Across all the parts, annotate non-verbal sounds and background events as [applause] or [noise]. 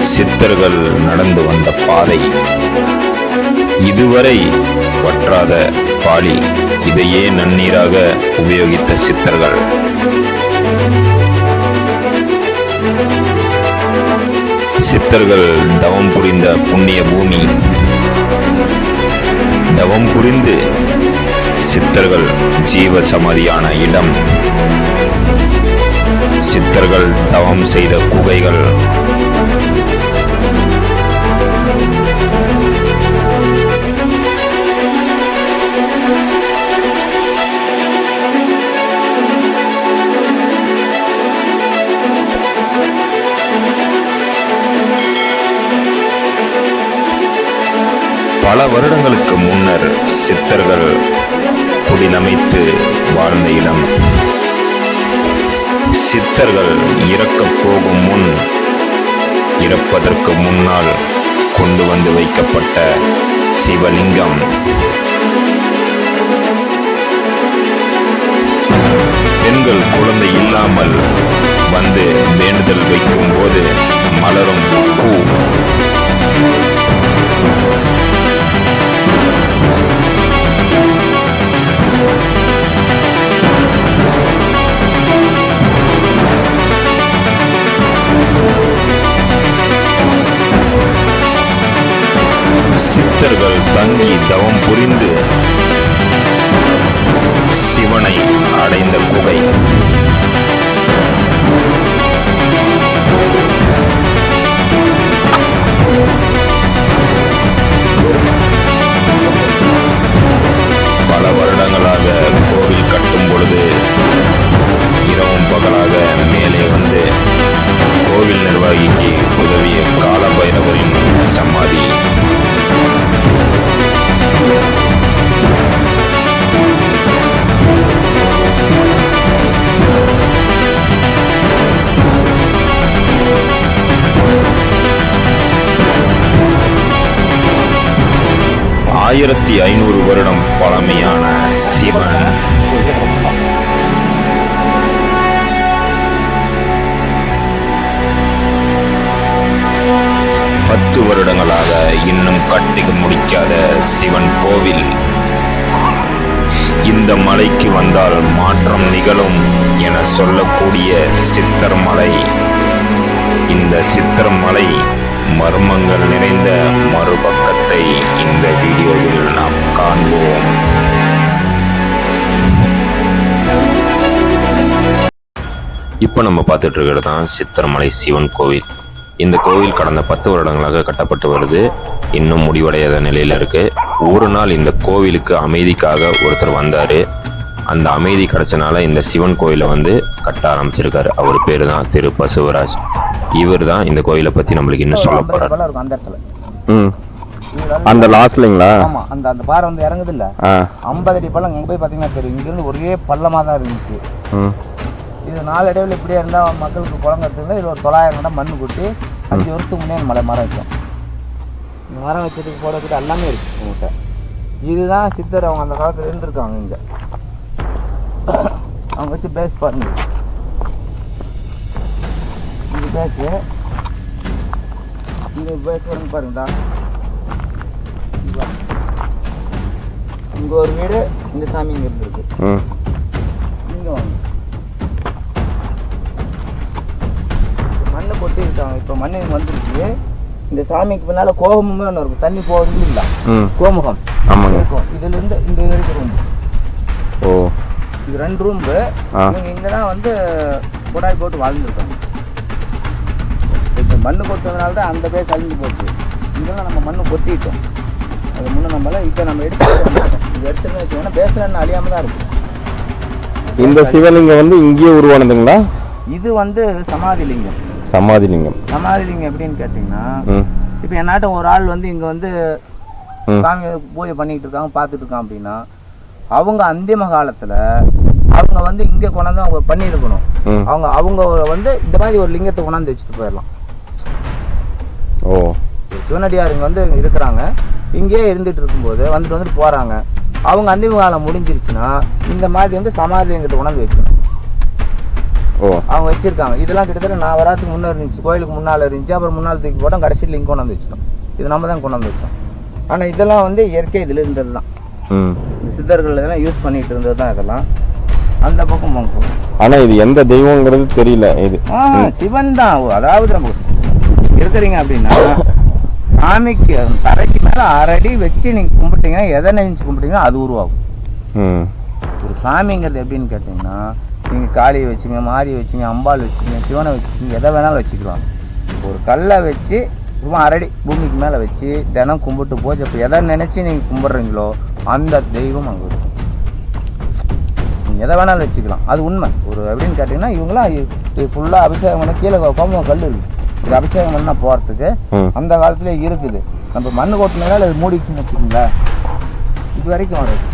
சித்தர்கள் நடந்து வந்த பாதை. இதுவரை வற்றாத பாலி இதையே நன்னீராக உபயோகித்த சித்தர்கள். சித்தர்கள் தவம் புரிந்த புண்ணிய பூமி. தவம் புரிந்து சித்தர்கள் ஜீவ சமாதியான இடம். சித்தர்கள் தவம் செய்த குகைகள். பல வருடங்களுக்கு முன்னர் சித்தர்கள் குடிலமைத்து வாழ்ந்த இடம். சித்தர்கள் இறக்கப் போகும் முன் இறப்பதற்கு முன்னால் கொண்டு வந்து வைக்கப்பட்ட சிவலிங்கம். பெண்கள் குழந்தை இல்லாமல் வந்து வேண்டுதல் வைக்கும் போது மலரும் பூ. பக்தர்கள் தங்கி தவம் புரிந்து சிவனை அடைந்த குகை. பத்து வருடங்களாக இன்னும் கட்டிக்கு முடிக்காத சிவன் கோவில். இந்த மலைக்கு வந்தால் மாற்றம் நிகழும் என சொல்லக்கூடிய சித்தர் மலை. இந்த சித்தர் மலை மர்மங்கள் நிறைந்த மறுபக்கத்தை இந்த வீடியோவில் நாம் காண்போம். இப்போ நம்ம பார்த்துட்டு இருக்கிறது தான் சித்தர்மலை சிவன் கோவில். இந்த கோவில் கடந்த பத்து வருடங்களாக கட்டப்பட்டு வருது. இன்னும் முடிவடையாத நிலையில் இருக்கு. ஒரு நாள் இந்த கோவிலுக்கு அமைதிக்காக ஒருத்தர் வந்தார். அந்த அமைதி கிடைச்சனால இந்த சிவன் கோயிலை வந்து கட்ட ஆரம்பிச்சிருக்காரு. அவர் பேர் தான் திரு பசுவராஜ். இவர் தான் இந்த கோயிலை பற்றி நம்மளுக்கு இன்னும் சொல்ல போகிறார் அந்த இடத்துல. ம். அந்த லாஸ்ட்லைங்களா? ஆமா அந்த அந்த பாறை வந்து இறங்குது இல்ல ஐம்பது அடி பள்ளம் அங்க போய் பாத்தீங்கன்னா தெரியும். இங்க இருந்து ஒரே பள்ளமா தான் இருந்துச்சு. இது நாலு இடைவெளி இப்படியே இருந்தால் மக்களுக்கு குளங்கிறதுல இது ஒரு தொள்ளாயிரம் இடம் மண் கொட்டி அஞ்சு வருஷத்துக்கு முன்னே மலை மரம் வைக்கும். மரம் வச்சதுக்கு போடக்கூட எல்லாமே இருக்குது உங்கள்கிட்ட இதுதான் சித்தர் அவங்க அந்த காலத்தில் இருந்திருக்காங்க இங்கே. அவங்க வச்சு பேஸ் பாருங்க இது பேஸு இங்க பேஸ் வந்து பாருங்கடா. இங்கே ஒரு வீடு இந்த சாமி இங்கே இருந்திருக்கு. மண்ணை கொட்டி இருக்காங்க இப்போ மண் இங்க வந்துருச்சு. இந்த சாமிக்கு பின்னால கோபமுமே ஒன்று இருக்கும் தண்ணி போகிறது இல்லை. கோமுகம். ஆமாங்க. இருக்கும் இதுல இருந்து இந்த வரைக்கும் ரூம் ஓ. இது ரெண்டு ரூம் ஆ. இவங்க இங்கே தான் வந்து குடாய் போட்டு வாழ்ந்துருக்காங்க. இப்போ மண்ணு கொட்டதுனால தான் அந்த பேஸ் அழிஞ்சு போச்சு. இதெல்லாம் நம்ம மண்ணு கொட்டிட்டோம். அது முன்னே நம்மள இப்போ நம்ம எடுத்து இது எடுத்துன்னு வச்சோம்னா பேசலன்னு அழியாம தான் இருக்கும் இந்த சிவலிங்கம் வந்து இங்கேயே உருவானதுங்களா? இது வந்து சமாதி லிங்கம் சமாதி லிங்கம் சமாதி லிங்கம் எப்படின்னு கேட்டிங்கன்னா இப்போ என்னாட்டம் ஒரு ஆள் வந்து இங்கே வந்து. சாமி பூஜை பண்ணிட்டு இருக்காங்க பார்த்துட்டு இருக்கான் அப்படின்னா அவங்க அந்திம காலத்தில் அவங்க வந்து இங்கே கொண்டாந்து அவங்க பண்ணியிருக்கணும். அவங்க அவங்க வந்து இந்த மாதிரி ஒரு லிங்கத்தை கொண்டாந்து வச்சுட்டு போயிடலாம். ஓ. சிவனடியார் இங்கே வந்து இருக்கிறாங்க. இங்கேயே இருந்துட்டு இருக்கும்போது வந்துட்டு வந்துட்டு போகிறாங்க அவங்க அந்திம காலம் முடிஞ்சிருச்சுன்னா இந்த மாதிரி வந்து சமாதி லிங்கத்தை கொண்டாந்து வைக்கணும். அவங்க வச்சிருக்காங்க. இதெல்லாம் கிட்டத்தட்ட நான் வராதுக்கு முன்னே இருந்துச்சு. கோயிலுக்கு முன்னால் இருந்துச்சு. அப்புறம் முன்னால் தூக்கி போட்டோம். கடைசியில் இங்கே கொண்டு வந்து வச்சிட்டோம். இது நம்ம தான் கொண்டு வந்து வச்சோம். ஆனால் இதெல்லாம் வந்து இயற்கை இதில் இருந்தது தான் சித்தர்கள் இதெல்லாம் யூஸ் பண்ணிட்டு இருந்தது தான் இதெல்லாம். அந்த பக்கம் போங்க சொல்லுங்க ஆனா இது எந்த தெய்வங்கிறது தெரியல. இது ஆ சிவன் தான். அதாவது நம்ம இருக்கிறீங்க அப்படின்னா சாமிக்கு தரைக்கு மேலே அரடி வச்சு நீங்கள் கும்பிட்டீங்கன்னா எதை நினைச்சு கும்பிட்டீங்கன்னா அது உருவாகும். ம். ஒரு சாமிங்கிறது எப்படின்னு கேட்டிங்கன்னா நீங்கள் காளியை வச்சுங்க மாரியை வச்சுங்க அம்பாள் வச்சுங்க சிவனை வச்சுங்க எதை வேணாலும் வச்சுக்கலாம் ஒரு கல்லை வச்சு சும்மா அரடி பூமிக்கு மேலே வச்சு தினம் கும்பிட்டு போச்சு இப்போ எதை நினச்சி நீங்கள் கும்பிட்றீங்களோ அந்த தெய்வம் அங்கே இருக்கும். நீங்கள் எதை வேணாலும் வச்சுக்கலாம். அது உண்மை. ஒரு எப்படின்னு கேட்டிங்கன்னா இவங்களாம் இது ஃபுல்லாக அபிஷேகம் பண்ண கீழே கோமம் கல் இருக்குது இது அபிஷேகம் பண்ணால் போகிறதுக்கு அந்த காலத்துல இருக்குது. நம்ம மண்ணு கொட்டினால அது மூடிச்சுன்னு வச்சுக்கோங்களேன். இது வரைக்கும் வருது.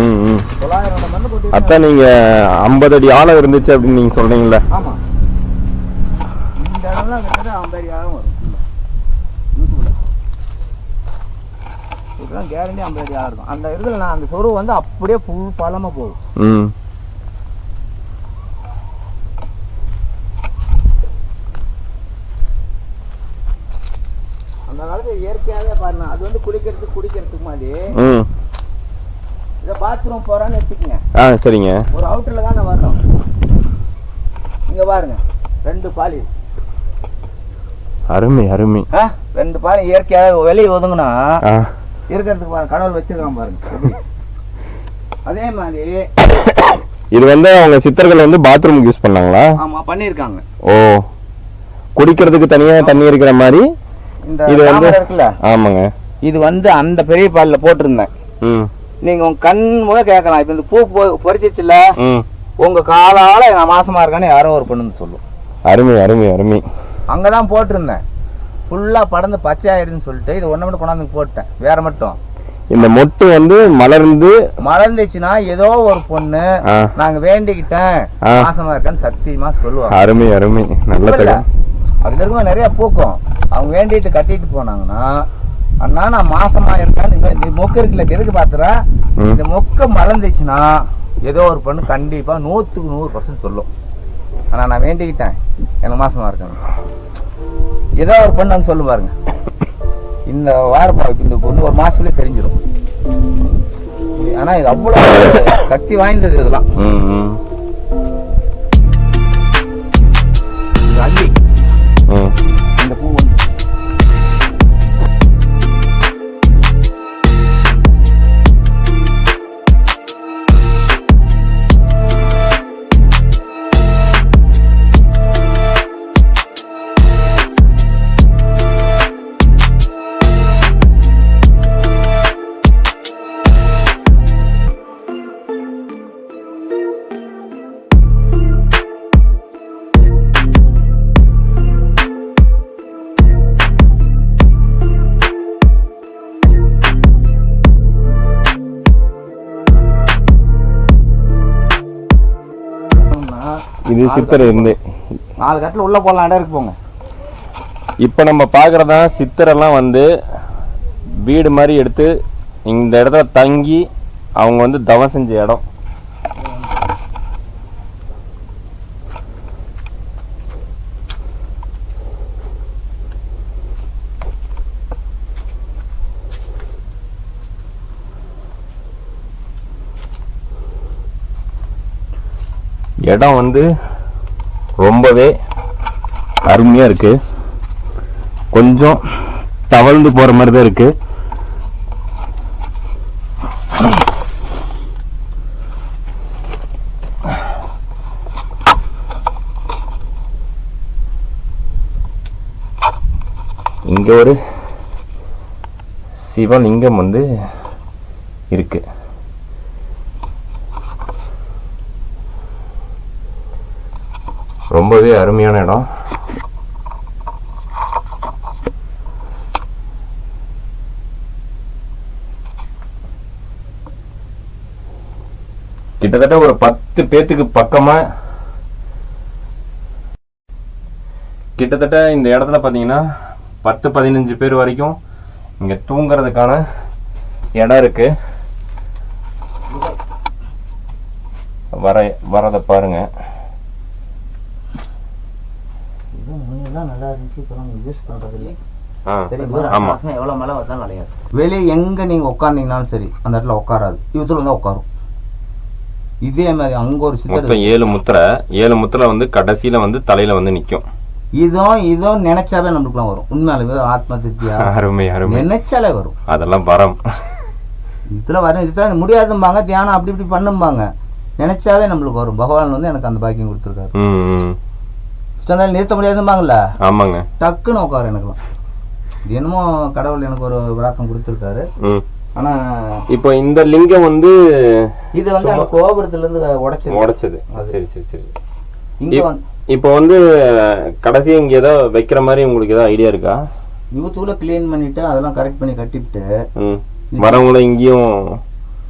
ம் ம். தொள்ளாயிரம் மண் கொட்டி அதான் நீங்க ஐம்பது அடி ஆழம் இருந்துச்சு அப்படின்னு நீங்க சொல்றீங்களே இந்த கேரண்டி ஐம்பது அடி ஆழம் இருக்கும். அந்த இடத்துல நான் அந்த சொருவு வந்து அப்படியே ஃபுல் பழமாக போகும் ம் அந்த காலத்துல இயற்கையாகவே பாருங்க அது வந்து குளிக்கிறதுக்கு குடிக்கிறதுக்கு மாதிரி. ம். இதை பாத்ரூம் போறான்னு வச்சுக்கோங்க. ஆ சரிங்க. ஒரு அவுட்டரில் தானே வரணும். இங்க பாருங்க. ரெண்டு பாலி. அருமை அருமை. ஆ ரெண்டு பாலி இயற்கையாகவே வெளியே ஒதுங்கினா இருக்கிறதுக்கு பாருங்க. கடவுள் வச்சிருக்கான் பாருங்க? அதே மாதிரி இது வந்து அவங்க சித்தர்கள் வந்து பாத்ரூமுக்கு யூஸ் பண்ணாங்களா? ஆமா பண்ணியிருக்காங்க. ஓ. குடிக்கிறதுக்கு தனியா தண்ணி இருக்கிற மாதிரி? இது வந்து- இருக்குல்ல? ஆமாங்க. இது வந்து அந்த பெரிய பாலில் போட்டிருந்தேன். நீங்க உங்க கண் மூல கேட்கலாம். இப்போ இந்த பூ பொறிச்சிச்சுல உங்க காலால நான் மாசமா இருக்கேன்னு யாரோ ஒரு பொண்ணு சொல்லும். அருமை அருமை அருமை. அங்கே தான் போட்டிருந்தேன். ஃபுல்லாக படர்ந்து பச்சை ஆயிடுன்னு சொல்லிட்டு இது ஒன்றை மட்டும் கொண்டாந்து போட்டேன். வேற மட்டும். இந்த மொட்டு வந்து மலர்ந்து மலர்ந்துச்சுன்னா ஏதோ ஒரு பொண்ணு நாங்க வேண்டிக்கிட்டேன். மாசமா இருக்கேன்னு சத்தியமா சொல்லுவாங்க. அருமை அருமை. நல்ல அதுல இருக்கும் நிறைய பூக்கும். அவங்க வேண்டிட்டு கட்டிட்டு போனாங்கன்னா அண்ணா நான் மாசமா இருக்கேன்னு இந்த- இந்த மொக்கு இருக்குல்ல எதுக்கு பாத்துறா? ம். இந்த மொக்க மலர்ந்துச்சுன்னா ஏதோ ஒரு பொண்ணு கண்டிப்பா நூத்துக்கு நூறு பர்சன்ட் சொல்லும். ஆனா நான் வேண்டிக்கிட்டேன். எனக்கு மாசமா இருக்கேன் ஏதோ ஒரு பொண்ணு வந்து சொல்லு பாருங்க. இந்த வாரம் இந்த பொண்ணு ஒரு மாசத்துலயே தெரிஞ்சிடும் ஆனா இது அவ்வளவு சக்தி வாய்ந்தது இதெல்லாம். சித்தர் இருந்து. நாலு கட்டில் உள்ள போடலாம் இடம் இருக்கு போங்க. இப்போ நம்ம பார்க்குறதா சித்தரெல்லாம் வந்து வீடு மாதிரி எடுத்து இந்த இடத்துல தங்கி அவங்க வந்து தவம் செஞ்ச இடம். இடம் வந்து ரொம்பவே அருமையாக இருக்குது கொஞ்சம் தவழ்ந்து போகிற மாதிரி தான் இருக்குது இங்கே ஒரு சிவலிங்கம் வந்து இருக்குது ரொம்பவே அருமையான இடம். கிட்டத்தட்ட ஒரு பத்து பேத்துக்கு பக்கமா கிட்டத்தட்ட இந்த இடத்துல பார்த்தீங்கன்னா பத்து பதினஞ்சு பேர் வரைக்கும் இங்க தூங்குறதுக்கான இடம் இருக்கு. வர வரதை பாருங்க இது முன்னெல்லாம் நல்லா இருந்துச்சு இப்போலாம் யூஸ் பண்ணுறது இல்லை ஆ, தெரியுமா எவ்வளோ மழை வந்தாலும் கிடையாது. வெளியே எங்கே நீங்கள் உட்காந்தீங்கனாலும் சரி அந்த இடத்துல உட்காராது. இவத்துல வந்து உட்காரும். இதே மாதிரி அங்கே ஒரு சித்தர் மொத்தம் ஏழு முத்திரை. ஏழு முத்திரை வந்து கடைசியில வந்து தலையில வந்து நிக்கும். இதுவும் இதுவும் நினைச்சாவே நம்மளுக்குலாம் வரும். உண்மையாலுமே ஆத்ம திருப்தியா [laughs] அருமை அருமை. நினைச்சாலே வரும். அதெல்லாம் வரம். இதுல வர இதுல முடியாதும்பாங்க. தியானம் அப்படி இப்படி பண்ணும்பாங்க. நினைச்சாவே நம்மளுக்கு வரும். பகவான் வந்து எனக்கு அந்த பாக்கியம் கொடுத்துருக்காரு. சொன்னாலும் நிறுத்த முடியாதும்பாங்கல்ல? ஆமாங்க. டக்குன்னு உட்காரு எனக்குலாம். இது என்னமோ கடவுள் எனக்கு ஒரு விளக்கம் கொடுத்துருக்காரு. ஆனா இப்போ இந்த லிங்கம் வந்து இது வந்து அந்த கோபுரத்துல இருந்து உடைச்சது. உடைச்சது சரி சரி சரி. இங்க இப்போ வந்து கடைசியா இங்க ஏதோ வைக்கிற மாதிரி உங்களுக்கு ஏதோ ஐடியா இருக்கா? யூத்தூல க்ளீன் பண்ணிட்டு அதெல்லாம் கரெக்ட் பண்ணி கட்டிவிட்டு ம். வரவங்கள இங்கேயும்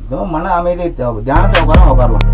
இதோ மன அமைதி தியானத்தை உட்கார உட்காரலாம்.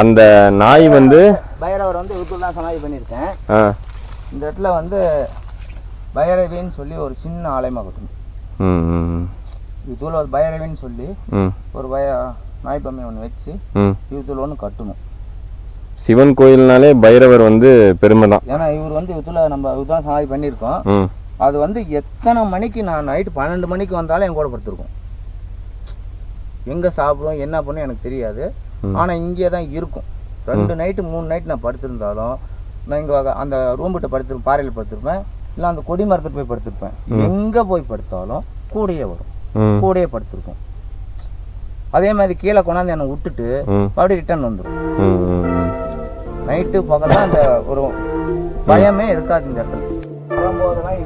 அந்த நாய் வந்து பைரவர் வந்து யூத்தூர் தான் சமாதி பண்ணியிருக்கேன். இந்த இடத்துல வந்து பைரவின்னு சொல்லி ஒரு சின்ன ஆலயமாக கட்டணும். யூத்தூர் ஒரு பைரவின்னு சொல்லி ஒரு பய நாய் பொம்மை ஒன்று வச்சு யூத்தூர் ஒன்று கட்டணும். சிவன் கோயில்னாலே பைரவர் வந்து பெருமை தான். ஏன்னா இவர் வந்து யூத்தூர்ல நம்ம யூத்தூர் சமாதி பண்ணியிருக்கோம். அது வந்து எத்தனை மணிக்கு நான் நைட்டு பன்னெண்டு மணிக்கு வந்தாலும் என் கூட படுத்திருக்கும். எங்கே சாப்பிடும் என்ன பண்ணும் எனக்கு தெரியாது. ஆனால் இங்கே தான் இருக்கும். ரெண்டு நைட்டு மூணு நைட்டு நான் படுத்திருந்தாலும் நான் இங்கே அந்த ரூம் கிட்ட படுத்து பாறையில் படுத்திருப்பேன் இல்லை அந்த கொடி மரத்தில் போய் படுத்திருப்பேன். எங்கே போய் படுத்தாலும் கூடயே வரும். கூடயே படுத்திருக்கும். அதே மாதிரி கீழே கொண்டாந்து என்னை விட்டுட்டு மறுபடியும் ரிட்டர்ன் வந்துடும் நைட்டு பகல்லாம் அந்த ஒரு பயமே இருக்காது இந்த இடத்துல. வரும்போதெல்லாம்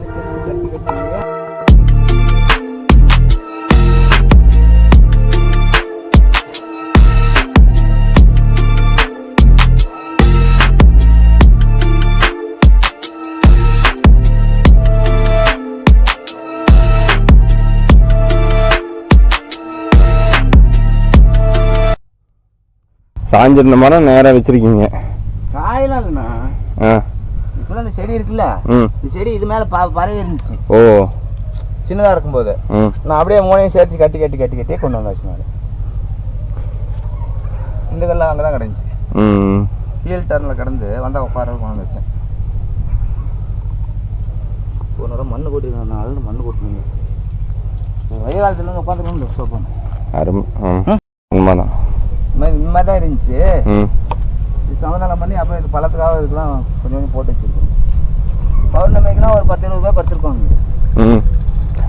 சாஞ்சிருந்த மரம் நேராக வச்சிருக்கீங்க. காயெல்லாம் இல்லைண்ணா ஆ. இப்போலாம் இந்த செடி இருக்குல்ல? ம். இந்த செடி இது மேலே ப பரவி இருந்துச்சு ஓ. சின்னதாக இருக்கும்போது. ம். நான் அப்படியே மூணையும் சேர்த்து கட்டி கட்டி கட்டி கட்டியே கொண்டு வந்தாச்சு நான் இந்த கல்லாம் அங்கே தான் கிடந்துச்சு. ம். ஹீல் டர்னில் கிடந்து வந்தால் உட்கார கொண்டு வச்சேன். ஒரு நேரம் மண்ணு கொட்டிருந்தேன். நாலு மண்ணு கொட்டினீங்க வெயில் காலத்துல உட்காந்துக்கணும் சோப்பம் அருமை. உண்மைதான். மாதிரி தான் இருந்துச்சு இது சமதானம் பண்ணி அப்புறம் இது பழத்துக்காக இதுக்கெல்லாம் கொஞ்சம் கொஞ்சம் போட்டு வச்சிருக்கோம். பௌர்ணமிக்குலாம் ஒரு பத்து இருபது பேர் படுத்திருக்கோங்க ம்.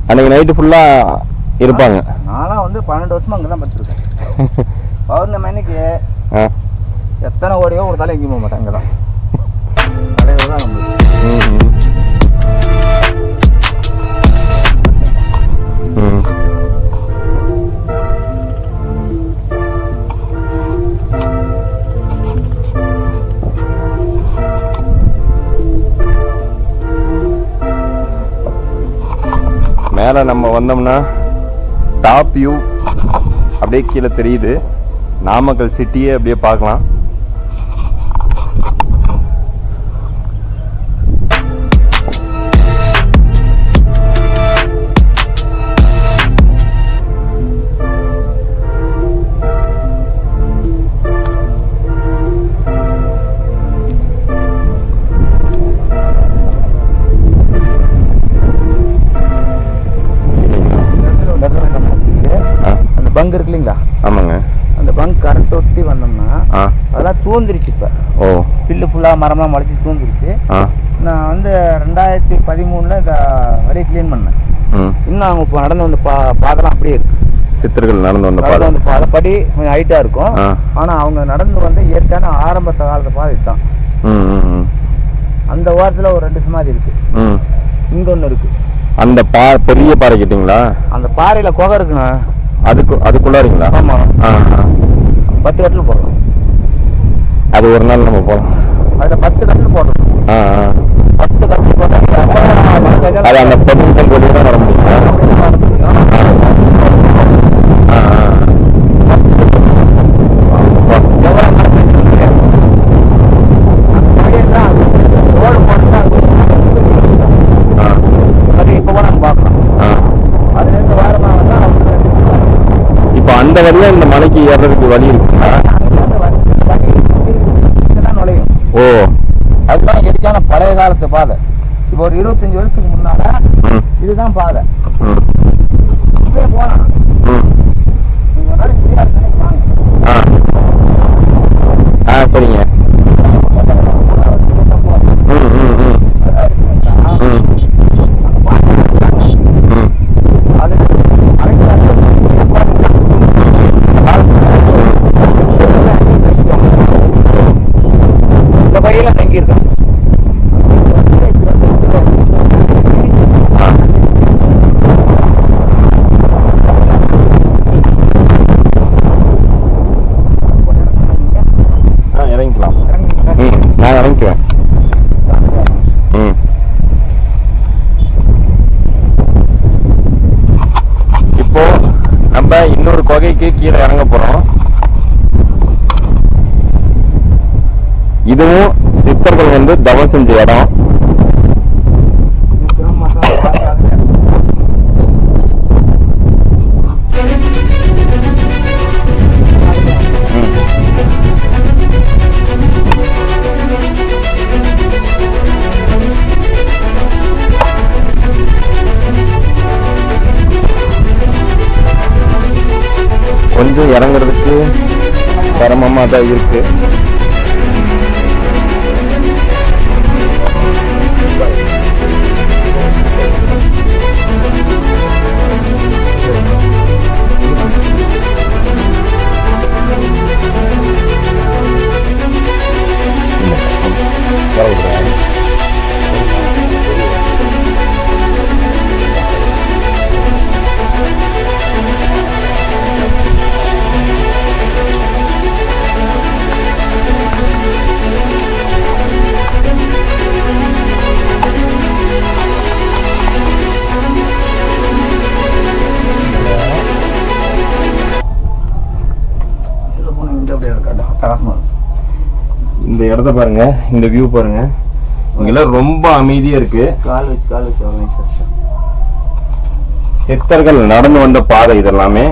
அன்னைக்கு நைட்டு ஃபுல்லாக இருப்பாங்க. நான்லாம் வந்து பன்னெண்டு வருஷமா அங்கே தான் படுத்திருக்கேன். பௌர்ணமி அன்னைக்கு எத்தனை ஓடியோ ஒரு தலை எங்கேயும் போக மாட்டேன் அங்கே தான் [laughs] நம்மளுக்கு. மேலே நம்ம வந்தோம்னா டாப் வியூ அப்படியே கீழே தெரியுது. நாமக்கல் சிட்டியே அப்படியே பார்க்கலாம். மரம்லாம் முளைச்சி தூந்துருச்சு ஆ. நான் வந்து ரெண்டாயிரத்தி பதிமூணில் இதை வழியை க்ளீன் பண்ணேன். இன்னும் அவங்க இப்போ நடந்து வந்த பா பாதெல்லாம் அப்படியே இருக்கு. சித்தர்கள் நடந்து வந்த பாதை. வந்த பாதை. படி கொஞ்சம் ஹைட்டாக இருக்கும். ஆனால் அவங்க நடந்து வந்த இயற்கையான ஆரம்பத்த காலத்து பாதை தான் அந்த ஓரத்தில் ஒரு ரெண்டு சமாதி இருக்கு. ம். இங்க ஒன்று இருக்கு. அந்த பா பெரிய பாறை கிட்டீங்களா? அந்த பாறையில் குகை இருக்குண்ணா. அதுக்கு அதுக்குள்ளாரிங்களா ஆமாம். பத்து கட்டில் போடலாம் அது ஒரு நாள் நம்ம போகலாம். அதில் பத்து ஆ ஆ. பத்து கட்டில் போட்டால் அது அந்த தான் வர ரோடு போட்டுட்டா ஆ. அது இப்போ அந்த வழியா இந்த மலைக்கு ஏறுறதுக்கு வழி இருக்குங்களா அங்கேருந்து வந்து வண்டி இதெல்லாம் நுழையும் ஓ அதுதான் இயற்கையான பழைய காலத்து பாதை. இப்போ ஒரு இருபத்தஞ்சு வருஷத்துக்கு முன்னால இதுதான் பாதை. ம் இப்பயே போகலாம் ம் நீங்க ஒரு நாளைக்கு ஃப்ரீயாக இருக்கு வாங்க ஆ ஆ சரிங்க ம் ம் ம் ம் ம் இந்த பையில தங்கியிருக்கேன் ஆ ஆ இறங்கிக்கலாம் ம் நான் இறங்கிக்குவேன் ம் இப்போ நம்ம இன்னொரு குகைக்கு கீழே இறங்க போறோம் இதுவும் சித்தர்கள் வந்து தவம் செஞ்ச இடம். கொஞ்சம் இறங்குறதுக்கு சிரமமா தான் இருக்கு. இடத்த பாருங்க இந்த வியூ பாருங்க. இங்கெல்லாம் ரொம்ப அமைதியா இருக்கு. கால் வச்சு கால் வச்சு சித்தர்கள் நடந்து வந்த பாதை இதெல்லாமே.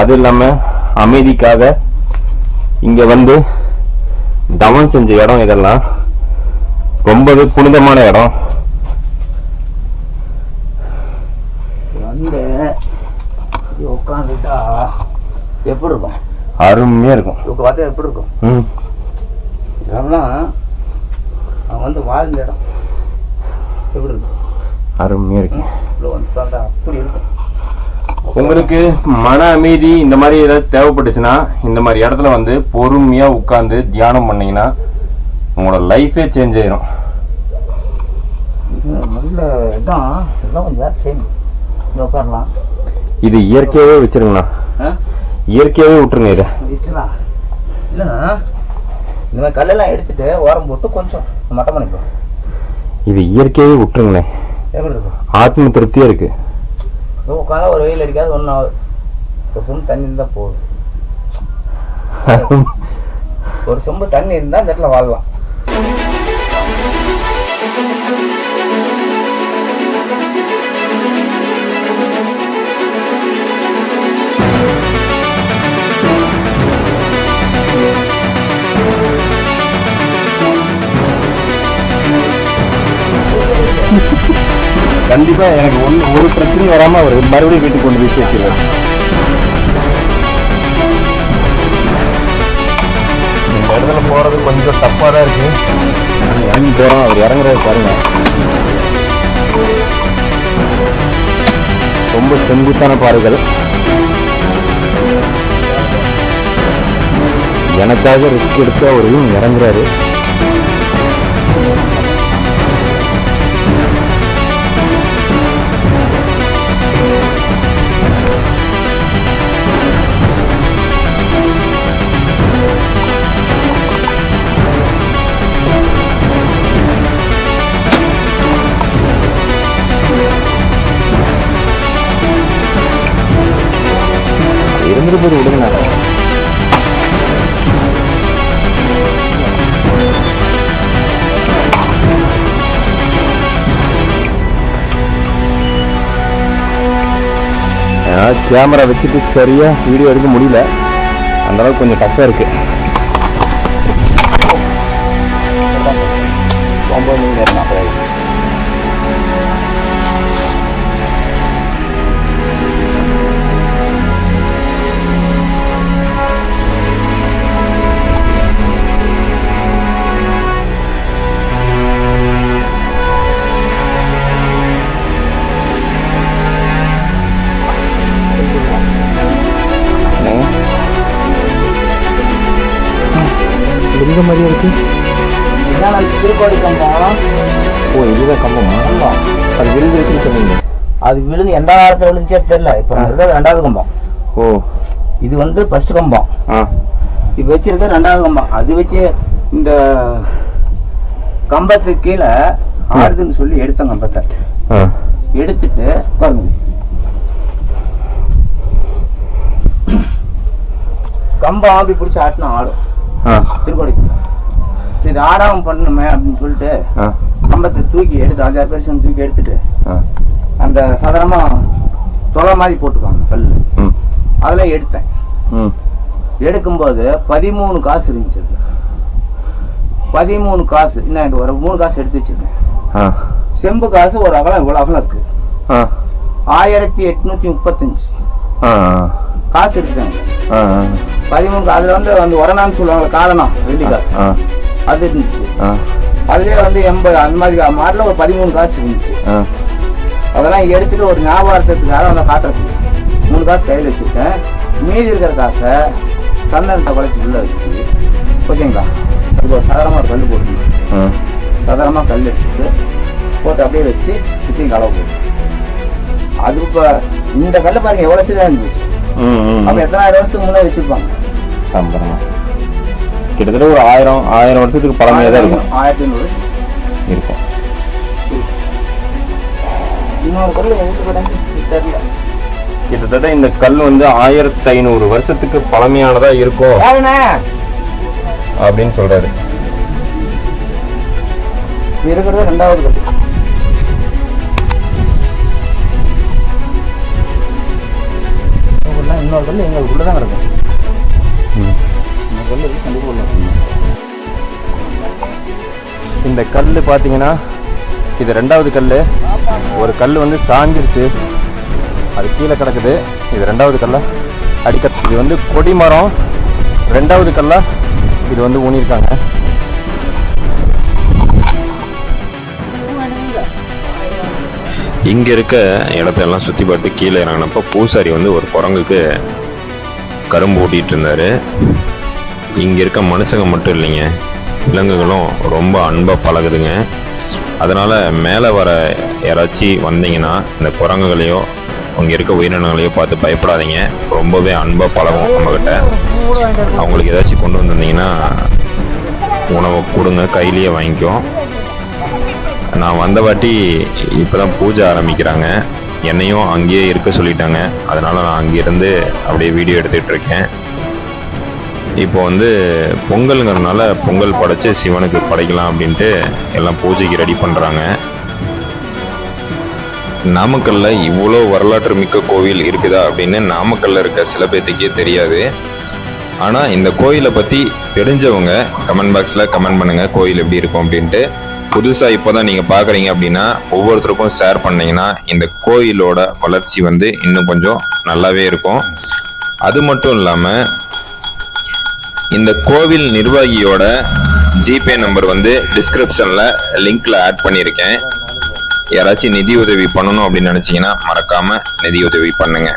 அது இல்லாம அமைதிக்காக இங்க வந்து தவம் செஞ்ச இடம் இதெல்லாம். ரொம்பவே புனிதமான இடம். வந்து உட்காந்துட்டா எப்படி இருக்கும்? அருமையா இருக்கும். இவங்க பார்த்தா எப்படி இருக்கும்? ம். இதெல்லாம் அவன் வந்து வாழ்ந்த இடம். எப்படி இருக்கும்? அருமையா இருக்கும் இவ்வளோ வந்து உட்காந்தா அப்படி இருக்கும். உங்களுக்கு மன அமைதி இந்த மாதிரி ஏதாவது தேவைப்பட்டுச்சுன்னா இந்த மாதிரி இடத்துல வந்து பொறுமையா உட்கார்ந்து தியானம் பண்ணீங்கன்னா உங்களோட லைஃபே சேஞ்ச் ஆயிரும். நல்ல இடம் இதெல்லாம் கொஞ்சம் வேறு செய்யணும். உட்காரலாம். இது இயற்கையாவே வச்சிருங்கண்ணா. ஆ இயற்கையாவே விட்டுருங்க இதை. இல்லைண்ணா. இந்த மாதிரி கல்லெல்லாம் எடுத்துட்டு ஓரம் போட்டு கொஞ்சம் மட்டம் பண்ணிப்போம் இது இயற்கையாவே விட்டுருங்கண்ணே எப்படி இருக்கும்? ஆத்ம திருப்தியா இருக்கு. உட்காந்தா ஒரு வெயில் அடிக்காது ஒன்றும் ஒரு சொம்பு தண்ணி இருந்தால் போதும். [laughs] ஒரு சொம்பு தண்ணி இருந்தால் இந்த இடத்துல வாழலாம். கண்டிப்பாக எனக்கு ஒன்று ஒரு பிரச்சனையும் வராமல் அவர் மறுபடியும் வீட்டுக்கு கொண்டு போய் சேர்த்துருவார் இடத்துல போகிறது கொஞ்சம் தப்பாக தான் இருக்குது இறங்கி போகிறோம் அவர் இறங்குறத பாருங்கள் ரொம்ப செங்குத்தான பாறைகள். எனக்காக ரிஸ்க் எடுத்து அவரையும் இறங்குறாரு. இருந்துட்டு போது விடுங்க கேமரா வச்சுட்டு சரியா வீடியோ எடுக்க முடியல. அந்த அளவுக்கு கொஞ்சம் டஃப்பாக இருக்கு. ஒம்பது மணி அது விழுந்து எந்த காலத்தில் விழுந்துச்சே தெரியல. இப்போ இருக்கிறது ரெண்டாவது கம்பம். ஓ. இது வந்து ஃபர்ஸ்ட் கம்பம். இது வச்சிருக்க ரெண்டாவது கம்பம். அது வச்சு இந்த கம்பத்துக்கு கீழே ஆடுதுன்னு சொல்லி எடுத்தோம் கம்பத்தை. எடுத்துட்டு பாருங்க. கம்பம் ஆப்பி பிடிச்சி ஆட்டினா ஆடும். திருக்கோடி சரி இது ஆடாம பண்ணணுமே அப்படின்னு சொல்லிட்டு கம்பத்தை தூக்கி எடுத்து அஞ்சாறு பேர் சேர்ந்து தூக்கி எடுத்துட்டு அந்த சதுரமா தொலை மாதிரி போட்டுப்பாங்க கல். ம். அதில் எடுத்தேன். எடுக்கும்போது பதிமூணு காசு இருந்துச்சு. பதிமூணு காசு. இன்னும் ஒரு மூணு காசு எடுத்து வச்சிருக்கேன். ஆ. செம்பு காசு ஒரு அகலம் இவ்வளோ அகலம் இருக்கு. ஆயிரத்தி எட்நூத்தி முப்பத்தஞ்சு. காசு இருக்குங்க பதிமூணு அதுல வந்து வந்து உரணான்னு சொல்லுவாங்க காரணம் வெள்ளி காசு. அது இருந்துச்சு. அதுலயே வந்து எண்பது அந்த மாதிரி மாடல ஒரு பதிமூணு காசு இருந்துச்சு. அதெல்லாம் எடுத்துட்டு ஒரு ஞாபகார்த்தத்துக்காக அந்த காட்டுறதுக்கு மூணு காசு கையில் வச்சுருக்கேன் மீதி இருக்கிற காசை சந்தனத்தை குறைச்சி உள்ள வச்சு ஓகேங்களா? அதுக்கு ஒரு சாதாரணமாக ஒரு கல் போட்டுக்கணும். ஆ. சாதாரணமாக கல் எடுத்துட்டு போட்டு அப்படியே வச்சு சுற்றி கலவை போட்டு. அது இப்போ இந்த கல் பாருங்க எவ்வளோ சரியாக இருந்துச்சு. அப்போ எத்தனாயிரம் வருஷத்துக்கு முன்னே வச்சுருப்பாங்க? கிட்டத்தட்ட ஒரு ஆயிரம் ஆயிரம் வருஷத்துக்கு பழமையாக தான் இருக்கும். ஆயிரத்தி ஐநூறு இருக்கும். கிட்டத்தட்ட இந்த கல் வந்து ஆயிரத்தி ஐநூறு வருஷத்துக்கு பழமையானதா இருக்கும் அப்படின்னு சொல்றாரு. இருக்கிறது ரெண்டாவது கல். இன்னொரு கல் எங்களுக்குள்ள தான் கிடக்கும். இந்த கல் பார்த்தீங்கன்னா இது ரெண்டாவது கல் ஒரு கல் வந்து சாஞ்சிருச்சு. அது கீழே கிடக்குது. இது ரெண்டாவது கல்லா. அடிக்க இது வந்து கொடி மரம். ரெண்டாவது கல்லா. இது வந்து ஊனியிருக்காங்க இங்கே இருக்க இடத்தெல்லாம் சுற்றி பார்த்து கீழே இறங்கினப்போ பூசாரி வந்து ஒரு குரங்குக்கு கரும்பு ஊட்டிகிட்டு இருந்தார். இங்கே இருக்க மனுஷங்க மட்டும் இல்லைங்க. விலங்குகளும் ரொம்ப அன்பாக பழகுதுங்க. அதனால் மேலே வர யாராச்சும் வந்தீங்கன்னா இந்த குரங்குகளையோ அங்கே இருக்க உயிரினங்களையோ பார்த்து பயப்படாதீங்க. ரொம்பவே அன்பாக பழகும் நம்மக்கிட்ட அவங்களுக்கு ஏதாச்சும் கொண்டு வந்திருந்தீங்கன்னா உணவை கொடுங்க கையிலேயே வாங்கிக்கும் நான் வந்த வாட்டி இப்போ தான் பூஜை ஆரம்பிக்கிறாங்க. என்னையும் அங்கேயே இருக்க சொல்லிட்டாங்க. அதனால் நான் அங்கேருந்து அப்படியே வீடியோ எடுத்துகிட்டு இருக்கேன். இப்போ வந்து பொங்கலுங்கிறதுனால பொங்கல் படைச்சு சிவனுக்கு படைக்கலாம் அப்படின்ட்டு எல்லாம் பூஜைக்கு ரெடி பண்ணுறாங்க நாமக்கல்ல இவ்வளோ வரலாற்று மிக்க கோவில் இருக்குதா அப்படின்னு நாமக்கல்ல இருக்க சில பேர்த்துக்கே தெரியாது. ஆனால் இந்த கோயிலை பற்றி தெரிஞ்சவங்க கமெண்ட் பாக்ஸில் கமெண்ட் பண்ணுங்கள் கோயில் எப்படி இருக்கும் அப்படின்ட்டு. புதுசாக இப்போ தான் நீங்கள் பார்க்குறீங்க அப்படின்னா ஒவ்வொருத்தருக்கும் ஷேர் பண்ணீங்கன்னா இந்த கோயிலோட வளர்ச்சி வந்து இன்னும் கொஞ்சம் நல்லாவே இருக்கும். அது மட்டும் இல்லாமல் இந்த கோவில் நிர்வாகியோட ஜிபே நம்பர் வந்து டிஸ்கிரிப்ஷனில் லிங்க்கில் ஆட் பண்ணியிருக்கேன். யாராச்சும் நிதி உதவி பண்ணணும் அப்படின்னு நினச்சிங்கன்னா மறக்காமல் நிதி உதவி பண்ணுங்க.